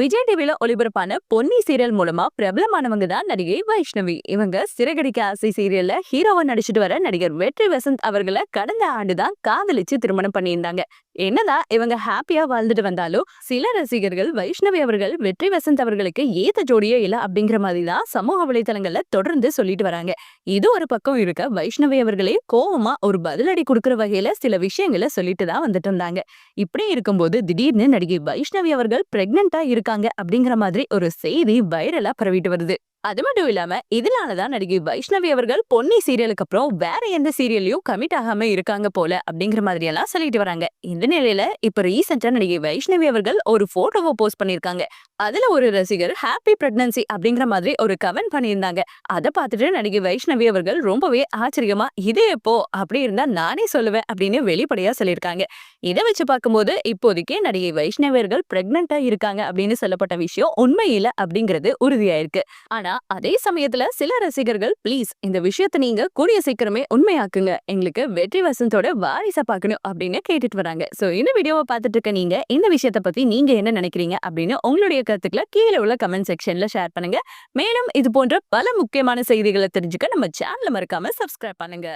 விஜய் டிவில ஒளிபரப்பான பொன்னி சீரியல் மூலமா பிரபலமானவங்க தான் நடிகை வைஷ்ணவி. இவங்க சிறகடிக்க ஆசை சீரியல்ல ஹீரோவா நடிச்சிட்டு வர நடிகர் வெற்றி வசந்த் அவர்களை கடந்த ஆண்டு தான் காதலிச்சு திருமணம் பண்ணியிருந்தாங்க. என்னதான் இவங்க ஹாப்பியா வாழ்ந்துட்டு வந்தாலும் சில ரசிகர்கள் வைஷ்ணவி அவர்கள் வெற்றி வசந்த் அவர்களுக்கு ஏத்த ஜோடியே இல்ல அப்படிங்கிற மாதிரி தான் சமூக வலைதளங்கள்ல தொடர்ந்து சொல்லிட்டு வராங்க. இது ஒரு பக்கம் இருக்க வைஷ்ணவி அவர்களே கோவமா ஒரு பதிலடி கொடுக்கற வகையில சில விஷயங்களை சொல்லிட்டு தான் வந்துட்டு இருந்தாங்க. இப்படி இருக்கும்போது திடீர்னு நடிகை வைஷ்ணவி அவர்கள் பிரெக்னெண்டா இருக்காங்க அப்படிங்கிற மாதிரி ஒரு செய்தி வைரலா பரவிட்டு வருது. அது மட்டும் இல்லாம இதனாலதான் நடிகை வைஷ்ணவி அவர்கள் பொன்னி சீரியலுக்கு அப்புறம் வேற எந்த சீரியல்லையும் கமிட் ஆகாம இருக்காங்க போல அப்படிங்கிற மாதிரி எல்லாம் சொல்லிட்டு வராங்க. இந்த நிலையில இப்ப ரீசெண்டா நடிகை வைஷ்ணவி அவர்கள் ஒரு போட்டோவை போஸ்ட் பண்ணிருக்காங்க அதுல ஒரு ரசிகர் ஹாப்பி பிரெக்னன்சி அப்படிங்கிற மாதிரி ஒரு கமெண்ட் பண்ணியிருந்தாங்க. அதை பார்த்துட்டு நடிகை வைஷ்ணவி அவர்கள் ரொம்பவே ஆச்சரியமா இது எப்போ? அப்படி இருந்தா நானே சொல்லுவேன் அப்படின்னு வெளிப்படையா சொல்லியிருக்காங்க. இதை வச்சு பார்க்கும்போது இப்போதைக்கே நடிகை வைஷ்ணவியர்கள் பிரெக்னண்டா இருக்காங்க அப்படின்னு சொல்லப்பட்ட விஷயம் உண்மையில அப்படிங்கிறது உறுதியாயிருக்கு. ஆனா அதே சமயத்துல சில ரசிகர்கள் ப்ளீஸ் இந்த விஷயத்த நீங்க கூடிய சீக்கிரமே உண்மையாக்குங்க. எங்களுக்கு வெற்றி வசந்தோட வாரிசா பார்க்கணும் அப்படின்னு கேட்டுட்டு வராங்க. சோ இந்த வீடியோவை பார்த்துட்டு இருக்க நீங்க இந்த விஷயத்த பத்தி நீங்க என்ன நினைக்கிறீங்க அப்படின்னு உங்களுடைய கருத்துக்களை கீழே உள்ள கமெண்ட் செக்ஷன்ல ஷேர் பண்ணுங்க. மேலும் இது போன்ற பல முக்கியமான செய்திகளை தெரிஞ்சுக்க நம்ம சேனலை மறக்காம சப்ஸ்கிரைப் பண்ணுங்க.